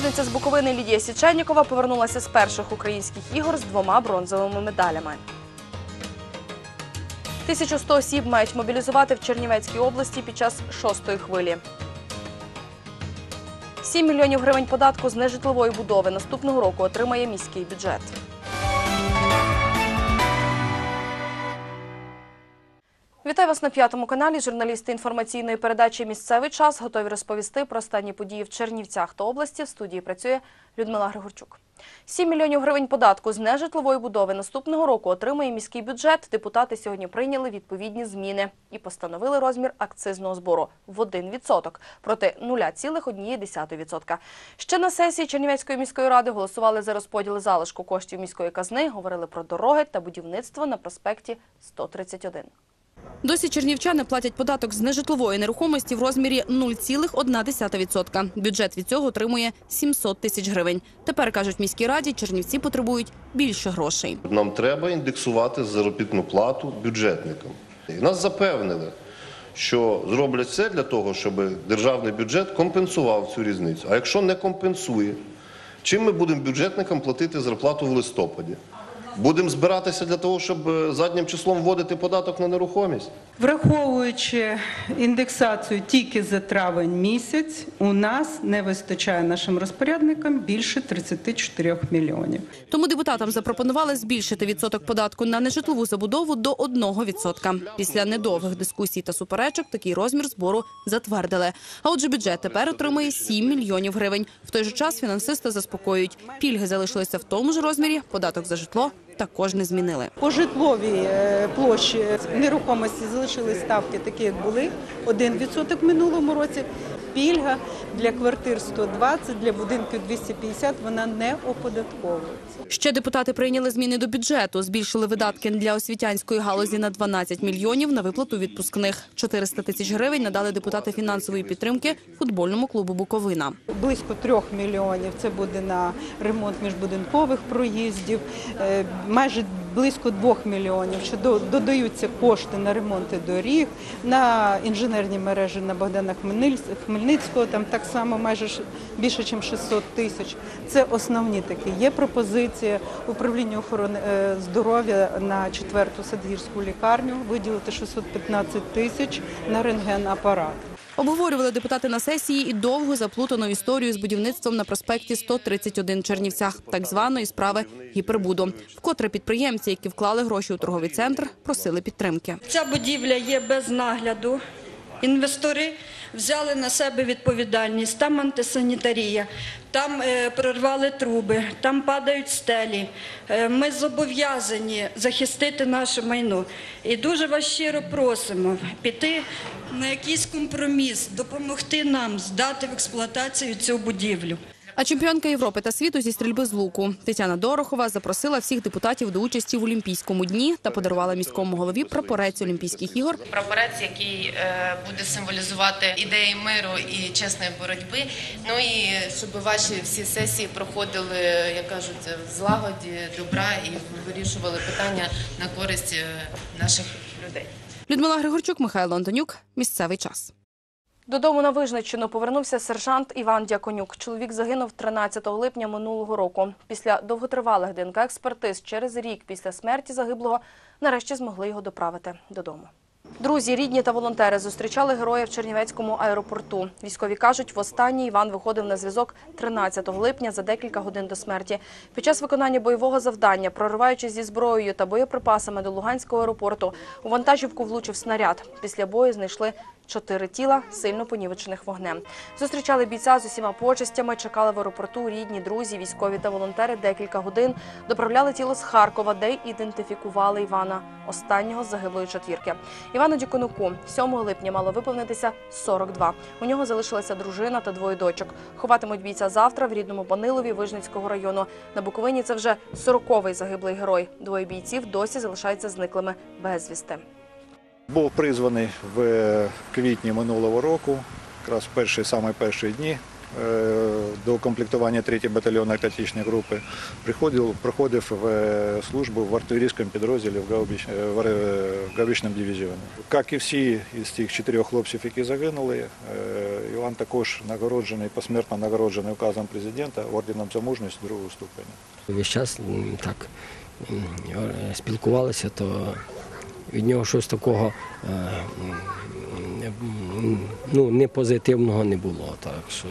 Співвітчизниця з Буковини Лідія Січеннікова повернулася з перших українських ігор з двома бронзовими медалями. 1100 осіб мають мобілізувати в Чернівецькій області під час шостої хвилі. 7 мільйонів гривень податку з нежитлової будови наступного року отримає міський бюджет. Вітаю вас на п'ятому каналі. Журналісти інформаційної передачі Місцевий час готові розповісти про останні події в Чернівцях та області. В студії працює Людмила Григорчук. 7 мільйонів гривень податку з нежитлової будови наступного року отримає міський бюджет. Депутати сьогодні прийняли відповідні зміни і постановили розмір акцизного збору в 1% проти 0,1%. Ще на сесії Чернівецької міської ради голосували за розподіл залишку коштів міської казни, говорили про дороги та будівництво на проспекті 131. Досі чернівчани платять податок з нежитлової нерухомості в розмірі 0,1%. Бюджет від цього отримує 700 тисяч гривень. Тепер, кажуть міській раді, чернівці потребують більше грошей. Нам треба індексувати заробітну плату бюджетникам. І нас запевнили, що зроблять все для того, щоб державний бюджет компенсував цю різницю. А якщо не компенсує, чим ми будемо бюджетникам платити зарплату в листопаді? Будемо збиратися для того, щоб е, заднім числом вводити податок на нерухомість. Враховуючи індексацію тільки за травень місяць, у нас не вистачає нашим розпорядникам більше 34 мільйонів. Тому депутатам запропонували збільшити відсоток податку на нежитлову забудову до 1%. Після недовгих дискусій та суперечок такий розмір збору затвердили. А отже, бюджет тепер отримує 7 мільйонів гривень. В той же час фінансисти заспокоюють. Пільги залишилися в тому ж розмірі, податок за житло також не змінили. По житловій е, площі нерухомості залишились ставки такі, як були. 1% в минулому році. Пільга для квартир 120, для будинків 250, вона не оподатковується. Ще депутати прийняли зміни до бюджету, збільшили видатки для освітянської галузі на 12 мільйонів на виплату відпускних. 400 тисяч гривень надали депутати фінансової підтримки футбольному клубу Буковина. Близько трьох мільйонів це буде на ремонт міжбудинкових проїздів, е, майже близько двох мільйонів, що додаються кошти на ремонти доріг, на інженерні мережі на Богдана Хмельниць- Хмельницького, там так само майже більше, ніж 600 тисяч. Це основні такі. Є пропозиція управління охорони е, здоров'я на четверту садгірську лікарню виділити 615 тисяч на рентген-апарат. Обговорювали депутати на сесії і довгу заплутану історію з будівництвом на проспекті 131 в Чернівцях, так званої справи гіпербуду. Вкотре підприємці, які вклали гроші у торговий центр, просили підтримки. Ця будівля є без нагляду. Інвестори взяли на себе відповідальність. Там антисанітарія, там е, прорвали труби, там падають стелі. Е, ми зобов'язані захистити наше майно. І дуже вас щиро просимо піти на якийсь компроміс, допомогти нам здати в експлуатацію цю будівлю. А чемпіонка Європи та світу зі стрільби з луку Тетяна Дорохова запросила всіх депутатів до участі в Олімпійському дні та подарувала міському голові прапорець Олімпійських ігор прапорець, який е, буде символізувати ідеї миру і чесної боротьби. Ну і щоб ваші всі сесії проходили, як кажуть, в злагоді, добра і вирішували питання на користь е, наших людей. Людмила Григорчук, Михайло Антонюк. Місцевий час. Додому на Вижниччину повернувся сержант Іван Дяконюк. Чоловік загинув 13 липня минулого року. Після довготривалих ДНК-експертиз через рік після смерті загиблого нарешті змогли його доправити додому. Друзі, рідні та волонтери зустрічали героя в Чернівецькому аеропорту. Військові кажуть, востаннє Іван виходив на зв'язок 13 липня за декілька годин до смерті. Під час виконання бойового завдання, прориваючись зі зброєю та боєприпасами до Луганського аеропорту, у вантажівку влучив снаряд. Після бою знайшли чотири тіла, сильно понівечених вогнем. Зустрічали бійця з усіма почестями, чекали в аеропорту рідні, друзі, військові та волонтери декілька годин. Доправляли тіло з Харкова, де ідентифікували Івана, останнього з загиблої четвірки. Івану Діконуку 7 липня мало виповнитися 42. У нього залишилася дружина та двоє дочок. Ховатимуть бійця завтра в рідному Банилові Вижницького району. На Буковині це вже 40-й загиблий герой. Двоє бійців досі залишаються зниклими безвісти. Був призваний в квітні минулого року, якраз в перші саме перші дні е, до комплектування 3 батальйонної тактичної групи. Приходив, проходив в, е, службу в артилерійському підрозділі в, Гаубіч, е, в, в Гаубічному дивізіоні. Як і всі із тих чотирьох хлопців, які загинули, е, Іван також нагороджений, посмертно нагороджений указом президента орденом за мужність другого ступеня. Весь час так е, спілкувалися, то від нього щось такого е, ну, не позитивного не було. Так що,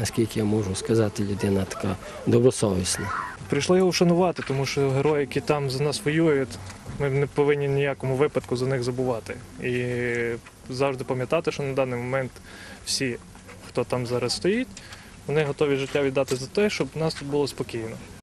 наскільки я можу сказати, людина така добросовісна. Прийшли його вшанувати, тому що герої, які там за нас воюють, ми не повинні ніякому випадку за них забувати. І завжди пам'ятати, що на даний момент всі, хто там зараз стоїть, вони готові життя віддати за те, щоб нас тут було спокійно. –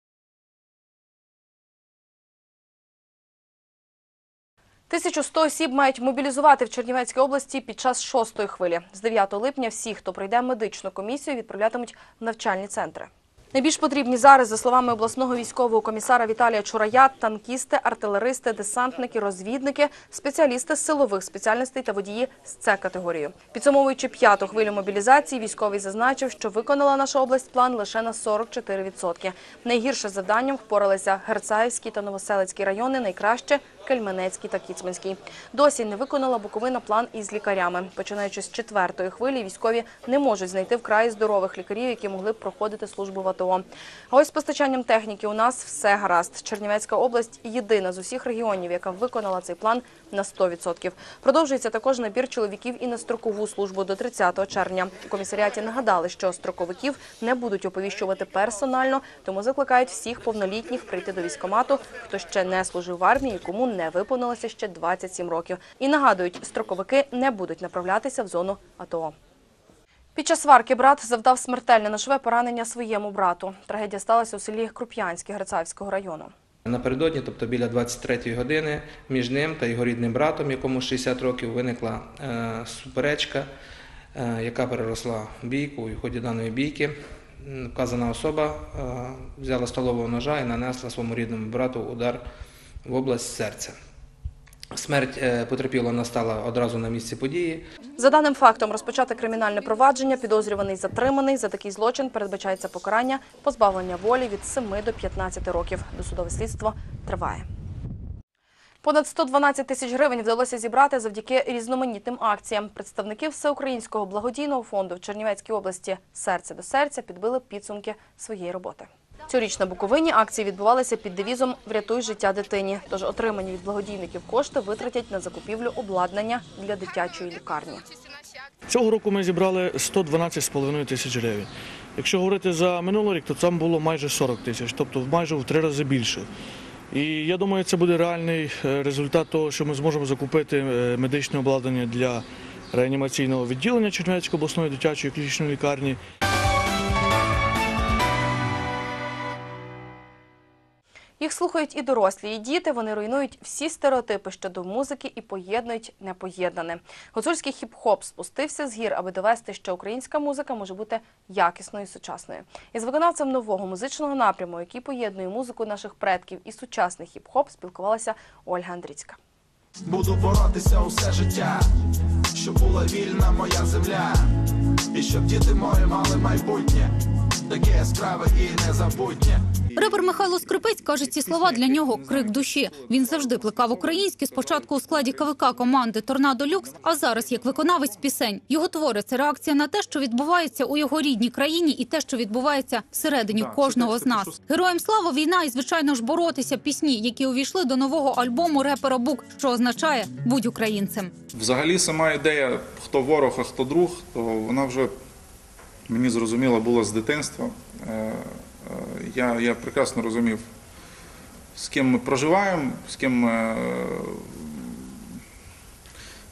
1100 осіб мають мобілізувати в Чернівецькій області під час шостої хвилі. З 9 липня всі, хто пройде медичну комісію, відправлятимуть в навчальні центри. Найбільш потрібні зараз, за словами обласного військового комісара Віталія Чурая, танкісти, артилеристи, десантники, розвідники, спеціалісти з силових спеціальностей та водії з С категорією. Підсумовуючи п'яту хвилю мобілізації, військовий зазначив, що виконала наша область план лише на 44%. Найгірше завданням впоралися Герцаївський та Новоселицький райони, найкраще – Кельменецький та Кіцманський. Досі не виконала Буковина план із лікарями. Починаючи з четвертої хвилі, військові не можуть знайти вкрай здорових лікарів, які могли б проходити службу в АТО. А ось з постачанням техніки у нас все гаразд. Чернівецька область єдина з усіх регіонів, яка виконала цей план на 100%. Продовжується також набір чоловіків і на строкову службу до 30 червня. У комісаріаті нагадали, що строковиків не будуть оповіщувати персонально, тому закликають всіх повнолітніх прийти до військкомату, хто ще не служив в армії, кому не виповнилося ще 27 років. І нагадують, строковики не будуть направлятися в зону АТО. Під час сварки брат завдав смертельне ножове поранення своєму брату. Трагедія сталася у селі Круп'янське Грицаївського району. Напередодні, тобто біля 23-ї години, між ним та його рідним братом, якому 60 років, виникла е, суперечка, е, яка переросла в бійку. І в ході даної бійки вказана особа е, взяла столового ножа і нанесла своєму рідному брату удар в область серця. Смерть е, потерпілого настала одразу на місці події. За даним фактом розпочати кримінальне провадження, підозрюваний затриманий. За такий злочин передбачається покарання позбавлення волі від 7 до 15 років. Досудове слідство триває. Понад 112 тисяч гривень вдалося зібрати завдяки різноманітним акціям. Представники Всеукраїнського благодійного фонду в Чернівецькій області «Серце до серця» підбили підсумки своєї роботи. Цьогоріч на Буковині акції відбувалися під девізом «Врятуй життя дитині». Тож отримані від благодійників кошти витратять на закупівлю обладнання для дитячої лікарні. Цього року ми зібрали 112,5 тисяч гривень. Якщо говорити за минулий рік, то там було майже 40 тисяч, тобто майже в три рази більше. І я думаю, це буде реальний е, результат того, що ми зможемо закупити е, медичне обладнання для реанімаційного відділення Чернівецької обласної дитячої клінічної лікарні. Їх слухають і дорослі, і діти. Вони руйнують всі стереотипи щодо музики і поєднують непоєднане. Гуцульський хіп-хоп спустився з гір, аби довести, що українська музика може бути якісною і сучасною. Із виконавцем нового музичного напряму, який поєднує музику наших предків і сучасний хіп-хоп, спілкувалася Ольга Андріцька. Буду боротися усе життя, щоб була вільна моя земля, і щоб діти мої мали майбутнє, таке яскраве і незабутнє. Репер Михайло Скрипець каже, ці слова для нього крик душі. Він завжди плекав українське спочатку у складі КВК команди Торнадо Люкс, а зараз як виконавець пісень. Його твори це реакція на те, що відбувається у його рідній країні, і те, що відбувається всередині кожного з нас. Героям слава війна і звичайно ж боротися пісні, які увійшли до нового альбому репера Бук, що означає будь українцем. Взагалі, сама ідея, хто ворог, а хто друг, то вона вже мені зрозуміло було з дитинства. Е, е, Я, я прекрасно розумів, з ким ми проживаємо, з ким ми е,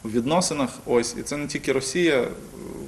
в відносинах. Ось, і це не тільки Росія,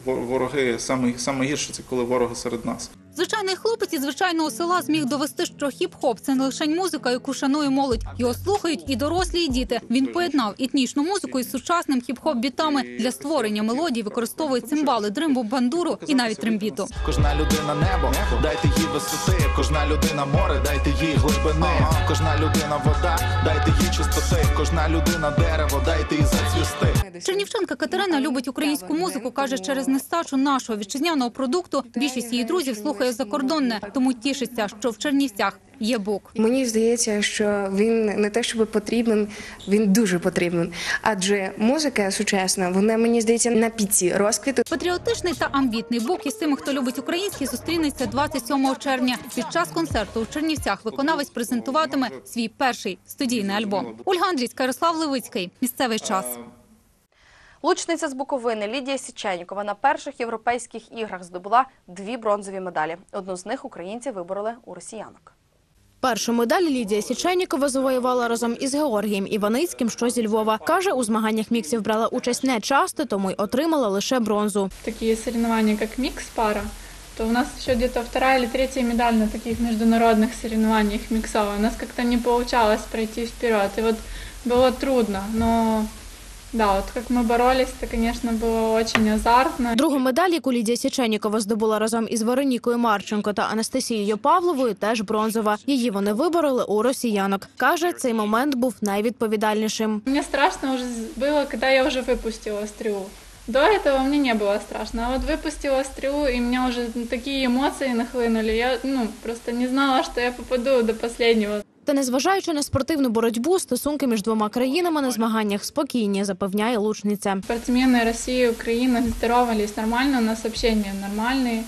вороги саме, саме гірше це коли вороги серед нас. Звичайний хлопець із звичайного села зміг довести, що хіп-хоп це не лише музика, яку шанує молодь. Його слухають і дорослі, і діти. Він поєднав етнічну музику із сучасним хіп-хоп бітами для створення мелодій. Використовує цимбали, дримбу, бандуру і навіть трембіту. Кожна людина небо, дайте їй висоти, кожна людина море, дайте їй глибини, кожна людина вода, дайте їй чистоти, кожна людина дерево, дайте їй зацвісти. Чернівчанка Катерина любить українську музику. каже, через нестачу нашого вітчизняного продукту більшість її друзів слухає закордонне, тому тішиться, що в Чернівцях є бук. Мені здається, що він не те, щоб потрібен, він дуже потрібен. Адже музика сучасна, вона мені здається на піці розквіту. Патріотичний та амбітний бук із тими, хто любить українське, зустрінеться 27 червня. Під час концерту у Чернівцях виконавець презентуватиме свій перший студійний альбом. Ольга Андрійська, Ярослав Левицький. Місцевий час. Лучниця з Буковини Лідія Січенікова на перших європейських іграх здобула дві бронзові медалі. Одну з них українці вибороли у росіянок. Першу медаль Лідія Січенікова завоювала разом із Георгієм Іваницьким, що зі Львова. Каже, у змаганнях міксів брала участь не часто, тому й отримала лише бронзу. такие соревнования, как микс-пара, то у нас еще где-то вторая или третья медаль на таких международных соревнованиях миксовая. У нас как-то не получалось пройти вперед. И вот было трудно, но да, вот как мы боролись, это, конечно, было очень азартно. Другу медаль, яку Лідія Січенікова здобула разом із Веронікою Марченко та Анастасією Павловою, теж бронзова. Її вони вибороли у росіянок. Каже, цей момент був найвідповідальнішим. Мне страшно уже было, когда я уже выпустила стрелу. До этого мне не было страшно, а вот выпустила стрелу, и у меня уже такие эмоции нахлынули. Я ну, просто не знала, что я попаду до последнего. Та незважаючи на спортивну боротьбу, стосунки між двома країнами на змаганнях спокійні, запевняє лучниця. Спортсмены России и Украины здоровались нормально, у нас общения нормальные.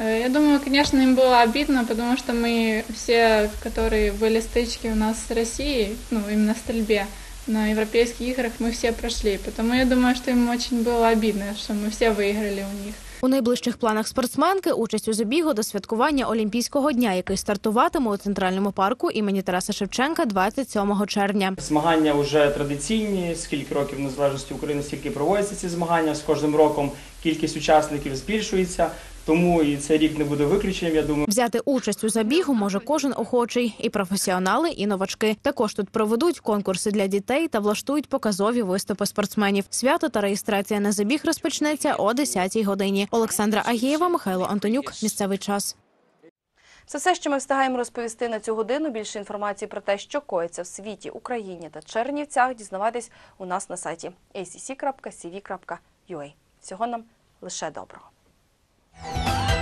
Э, Я думаю, конечно, им было обидно, потому что мы все, которые были стычки у нас с Россией, ну, именно в стрельбе, на европейских играх мы все прошли. Потому я думаю, что им очень было обидно, что мы все выиграли у них. У найближчих планах спортсменки участь у забігу до святкування Олімпійського дня, який стартуватиме у центральному парку імені Тараса Шевченка 27 червня. Змагання вже традиційні. Скільки років незалежності України, стільки проводяться ці змагання. З кожним роком кількість учасників збільшується, тому і цей рік не буде виключенням. Я думаю. Взяти участь у забігу може кожен охочий, і професіонали, і новачки. Також тут проведуть конкурси для дітей та влаштують показові виступи спортсменів. Свято та реєстрація на забіг розпочнеться о 10-й годині. Олександра Агієва, Михайло Антонюк. Місцевий час. Це все, що ми встигаємо розповісти на цю годину. Більше інформації про те, що коїться в світі, Україні та Чернівцях, дізнавайтесь у нас на сайті acc.cv.ua. Всього нам лише доброго. Bye.